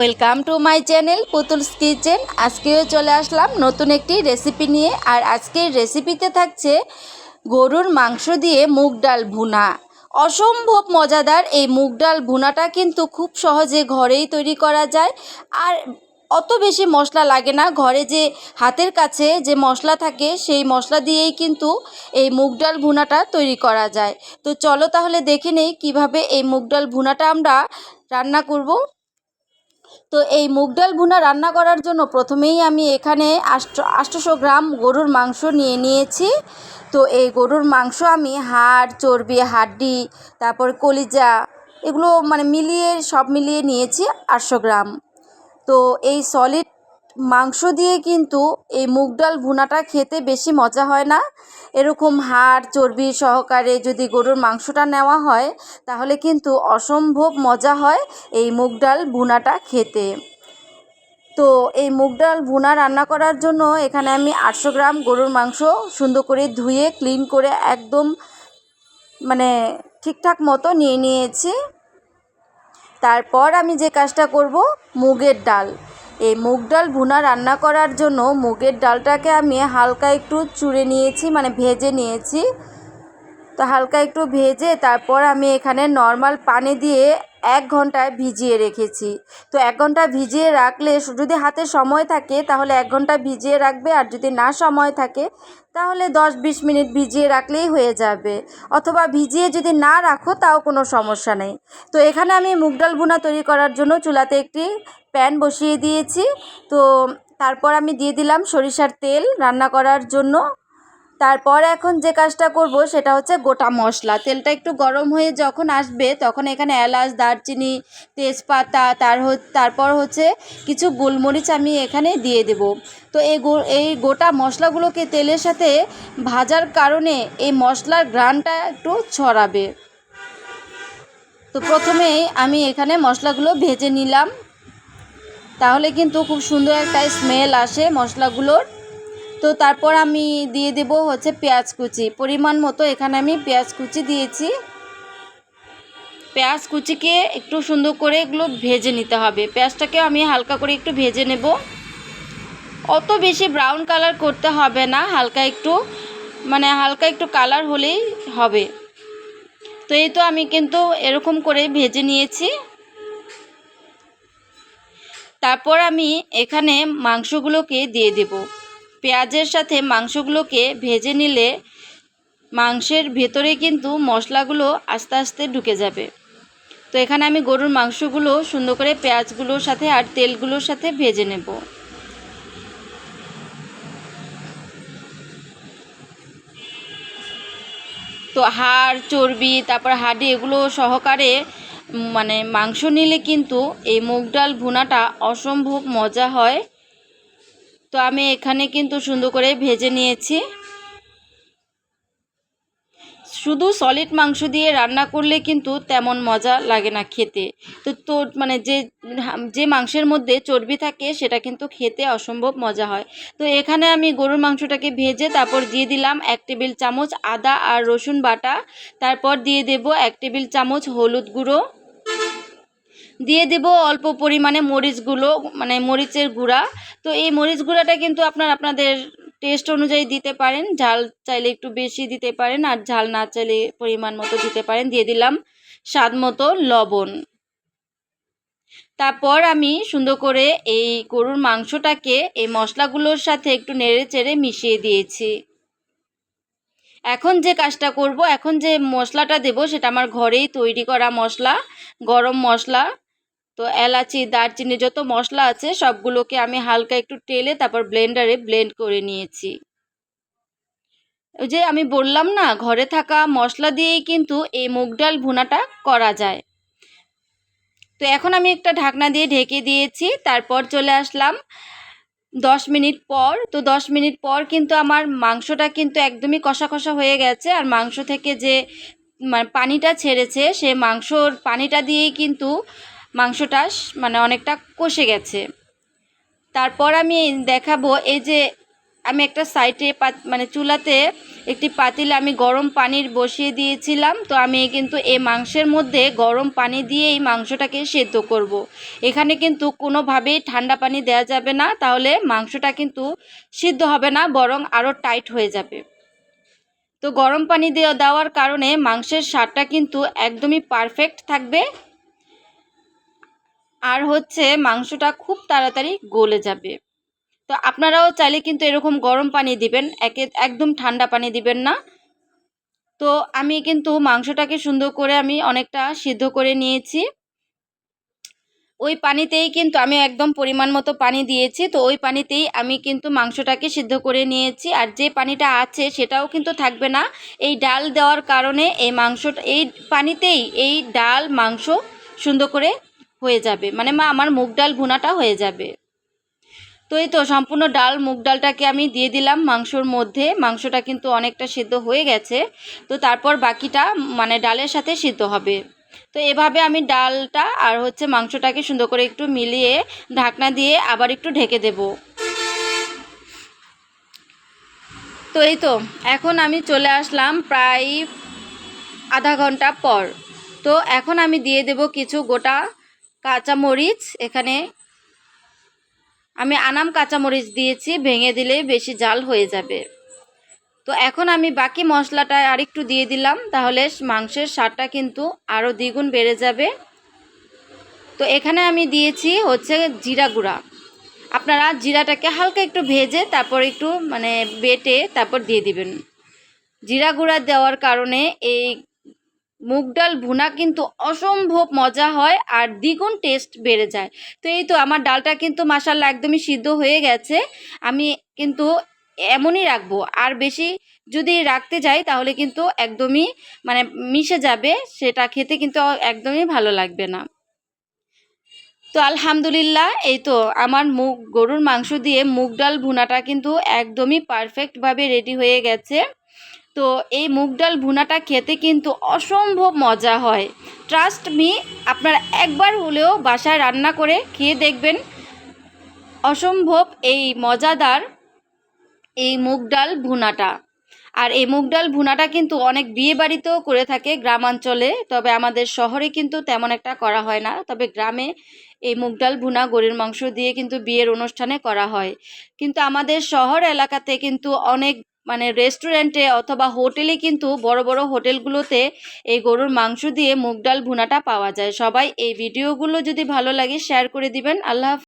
Welcome to my channel Putul's kitchen আজকেও চলে আসলাম নতুন একটি রেসিপি নিয়ে। আর আজকের রেসিপিতে থাকছে গরুর মাংস দিয়ে মুগ ডাল ভুনা। অসম্ভব মজাদার এই মুগ ডাল ভুনাটা কিন্তু খুব সহজে ঘরেই তৈরি করা যায়। আর অত বেশি মশলা লাগে না, ঘরে যে হাতের কাছে যে মশলা থাকে, সেই মশলা দিয়েই কিন্তু এই মুগ ডাল ভুনাটা তৈরি করা যায়। তো চলো তাহলে দেখে নেই কীভাবে এই মুগ ডাল ভুনাটা আমরা রান্না করব। তো এই মুগ ডাল ভুনা রান্না করার জন্য প্রথমেই আমি এখানে আষ্ট আটশোশো গ্রাম গরুর মাংস নিয়ে নিয়েছি। তো এই গরুর মাংস আমি হাড়, চর্বি, হাড্ডি, তারপর কলিজা এগুলো মানে মিলিয়ে সব মিলিয়ে নিয়েছি আটশো গ্রাম। তো এই সলিড মাংস দিয়ে কিন্তু এই মুগ ডাল ভুনাটা খেতে বেশি মজা হয় না। এরকম হাড়, চর্বি সহকারে যদি গরুর মাংসটা নেওয়া হয়, তাহলে কিন্তু অসম্ভব মজা হয় এই মুগ ডাল ভুনাটা খেতে। তো এই মুগ ডাল ভুনা রান্না করার জন্য এখানে আমি আটশো গ্রাম গরুর মাংস সুন্দর করে ধুয়ে, ক্লিন করে একদম মানে ঠিকঠাক মতো নিয়ে নিয়েছি। তারপর আমি যে কাজটা করব, মুগের ডাল। এই মুগ ডাল ভুনা রান্না করার জন্য মুগের ডালটাকে আমি হালকা একটু চুড়ে নিয়েছি মানে ভেজে নিয়েছি। তো হালকা একটু ভেজে তারপর আমি এখানে নর্মাল পানি দিয়ে এক ঘন্টায় ভিজিয়ে রেখেছি। তো এক ঘণ্টা ভিজিয়ে রাখলে যদি হাতে সময় থাকে তাহলে এক ঘণ্টা ভিজিয়ে রাখবে আর যদি না সময় থাকে তাহলে দশ বিশ মিনিট ভিজিয়ে রাখলেই হয়ে যাবে। অথবা ভিজিয়ে যদি না রাখো তাও কোনো সমস্যা নেই। তো এখানে আমি মুগ ডাল ভুনা তৈরি করার জন্য চুলাতে একটি প্যান বসিয়ে দিয়েছি। তো তারপর আমি দিয়ে দিলাম সরিষার তেল রান্না করার জন্য। তারপর এখন যে কাজটা করব সেটা হচ্ছে গোটা মশলা। তেলটা একটু গরম হয়ে যখন আসবে তখন এখানে এলাচ, দারচিনি, তেজপাতা, তার তারপর হচ্ছে কিছু গোলমরিচ আমি এখানে দিয়ে দেব। তো এই এই গোটা মশলাগুলোকে তেলের সাথে ভাজার কারণে এই মশলার গ্রানটা একটু ছড়াবে। তো প্রথমেই আমি এখানে মশলাগুলো ভেজে নিলাম। তাহলে কিন্তু খুব সুন্দর একটা স্মেল আসে মশলাগুলোর। তো তারপর আমি দিয়ে দেব হচ্ছে পেঁয়াজ কুচি। পরিমাণ মতো এখানে আমি পেঁয়াজ কুচি দিয়েছি। পেঁয়াজ কুচিকে একটু সুন্দর করে এগুলো ভেজে নিতে হবে। পেঁয়াজটাকে আমি হালকা করে একটু ভেজে নেব। অত বেশি ব্রাউন কালার করতে হবে না, হালকা একটু মানে হালকা একটু কালার হলেই হবে। তো এই তো আমি কিন্তু এরকম করে ভেজে নিয়েছি। তারপর আমি এখানে মাংসগুলোকে দিয়ে দেবো। পেঁয়াজের সাথে মাংসগুলোকে ভেজে নিলে মাংসের ভেতরে কিন্তু মশলাগুলো আস্তে আস্তে ঢুকে যাবে। তো এখানে আমি গরুর মাংসগুলো সুন্দর করে পেঁয়াজগুলোর সাথে আর তেলগুলোর সাথে ভেজে নেব। তো হাড়, চর্বি, তারপর হাডি এগুলো সহকারে মানে মাংস নিলে কিন্তু এই মুগ ডাল ভুনাটা অসম্ভব মজা হয়। তো আমি এখানে কিন্তু সুন্দর করে ভেজে নিয়েছি। শুধু সলিড মাংস দিয়ে রান্না করলে কিন্তু তেমন মজা লাগে না খেতে। তো তো মানে যে যে মাংসের মধ্যে চর্বি থাকে সেটা কিন্তু খেতে অসম্ভব মজা হয়। তো এখানে আমি গরুর মাংসটাকে ভেজে তারপর দিয়ে দিলাম এক টেবিল চামচ আদা আর রসুন বাটা। তারপর দিয়ে দেব এক টেবিল চামচ হলুদ গুঁড়ো। দিয়ে দেব অল্প পরিমাণে মরিচগুলো মানে মরিচের গুঁড়া। তো এই মরিচ গুঁড়াটা কিন্তু আপনার আপনাদের টেস্ট অনুযায়ী দিতে পারেন। ঝাল চাইলে একটু বেশি দিতে পারেন আর ঝাল না চাইলে পরিমাণ মতো দিতে পারেন। দিয়ে দিলাম স্বাদ মতো লবণ। তারপর আমি সুন্দর করে এই গরুর মাংসটাকে এই মশলাগুলোর সাথে একটু নেড়ে চেড়ে মিশিয়ে দিয়েছি। এখন যে কাজটা করব, এখন যে মশলাটা দেব, সেটা আমার ঘরেই তৈরি করা মশলা, গরম মশলা। তো এলাচি, দারচিনি যত মশলা আছে সবগুলোকে আমি হালকা একটু টেলে তারপর ব্লেন্ডারে ব্লেন্ড করে নিয়েছি। ওই যে আমি বললাম না, ঘরে থাকা মশলা দিয়েই কিন্তু এই মুগ ডাল ভুনাটা করা যায়। তো এখন আমি একটা ঢাকনা দিয়ে ঢেকে দিয়েছি, তারপর চলে আসলাম দশ মিনিট পর। তো দশ মিনিট পর কিন্তু আমার মাংসটা কিন্তু একদমই কষা কষা হয়ে গেছে আর মাংস থেকে যে মানে পানিটা ছেড়েছে, সে মাংসর পানিটা দিয়েই কিন্তু মাংসটা মানে অনেকটা কষে গেছে। তারপর আমি দেখাবো, এই যে আমি একটা সাইডে মানে চুলাতে একটি পাতিলে আমি গরম পানির বসিয়ে দিয়েছিলাম, তো আমি কিন্তু এই মাংসের মধ্যে গরম পানি দিয়ে এই মাংসটাকে সেদ্ধ করব। এখানে কিন্তু কোনোভাবেই ঠান্ডা পানি দেওয়া যাবে না, তাহলে মাংসটা কিন্তু সিদ্ধ হবে না, বরং আরও টাইট হয়ে যাবে। তো গরম পানি দেওয়া, দেওয়ার কারণে মাংসের স্বাদটা কিন্তু একদমই পারফেক্ট থাকবে। আর হচ্ছে মাংসটা খুব তাড়াতাড়ি গলে যাবে। তো আপনারাও চাইলে কিন্তু এরকম গরম পানি দিবেন, একে একদম ঠান্ডা পানি দিবেন না। তো আমি কিন্তু মাংসটাকে সুন্দর করে আমি অনেকটা সিদ্ধ করে নিয়েছি। ওই পানিতেই কিন্তু আমি একদম পরিমাণ মতো পানি দিয়েছি। তো ওই পানিতেই আমি কিন্তু মাংসটাকে সিদ্ধ করে নিয়েছি। আর যে পানিটা আছে সেটাও কিন্তু থাকবে না। এই ডাল দেওয়ার কারণে এই মাংসটা, এই পানিতেই এই ডাল মাংস সুন্দর করে হয়ে যাবে। মানে মা, আমার মুগ ডাল ভুনাটা হয়ে যাবে। তো এই তো সম্পূর্ণ ডাল, মুগ ডালটাকে আমি দিয়ে দিলাম মাংসর মধ্যে। মাংসটা কিন্তু অনেকটা সিদ্ধ হয়ে গেছে। তো তারপর বাকিটা মানে ডালের সাথে সিদ্ধ হবে। তো এভাবে আমি ডালটা আর হচ্ছে মাংসটাকে সুন্দর করে একটু মিলিয়ে ঢাকনা দিয়ে আবার একটু ঢেকে দেব। তো এই তো, এখন আমি চলে আসলাম প্রায় আধা ঘণ্টা পর। তো এখন আমি দিয়ে দেব কিছু গোটা কাঁচামরিচ, এখানে আমি আনাম কাঁচামরিচ দিয়েছি, ভেঙে দিলে বেশি জাল হয়ে যাবে। তো এখন আমি বাকি মশলাটা আরেকটু দিয়ে দিলাম, তাহলে মাংসের স্বাদটা কিন্তু আরও দ্বিগুণ বেড়ে যাবে। তো এখানে আমি দিয়েছি হচ্ছে জিরা গুঁড়া। আপনারা জিরাটাকে হালকা একটু ভেজে তারপর একটু মানে বেটে তারপর দিয়ে দিবেন। জিরা গুঁড়া দেওয়ার কারণে এই মুগ ডাল ভুনা কিন্তু অসম্ভব মজা হয় আর দ্বিগুণ টেস্ট বেড়ে যায়। তো এই তো আমার ডালটা কিন্তু মাসাল্লা একদমই সিদ্ধ হয়ে গেছে। আমি কিন্তু এমনই রাখব। আর বেশি যদি রাখতে যাই তাহলে কিন্তু একদমই মানে মিশে যাবে, সেটা খেতে কিন্তু একদমই ভালো লাগবে না। তো আলহামদুলিল্লাহ এই তো আমার মুগ, গরুর মাংস দিয়ে মুগ ডাল ভুনাটা কিন্তু একদমই পারফেক্টভাবে রেডি হয়ে গেছে। তো এই মুগ ডাল ভুনাটা খেতে কিন্তু অসম্ভব মজা হয়। ট্রাস্ট মি আপনারা একবার হলেও বাসায় রান্না করে খেয়ে দেখবেন অসম্ভব এই মজাদার এই মুগ ডাল ভুনাটা। আর এই মুগ ডাল ভুনাটা কিন্তু অনেক বিয়ে বাড়িতেও করে থাকে গ্রামাঞ্চলে, তবে আমাদের শহরে কিন্তু তেমন একটা করা হয় না। তবে গ্রামে এই মুগ ডাল ভুনা গরুর মাংস দিয়ে কিন্তু বিয়ের অনুষ্ঠানে করা হয়। কিন্তু আমাদের শহর এলাকাতে কিন্তু অনেক মানে রেস্টুরেন্টে অথবা হোটেলে কিন্তু বড় বড় হোটেলগুলোতে এই গরুর মাংস দিয়ে মুগ ডাল ভুনাটা পাওয়া যায়। সবাই এই ভিডিওগুলো যদি ভালো লাগে শেয়ার করে দিবেন। আল্লাহ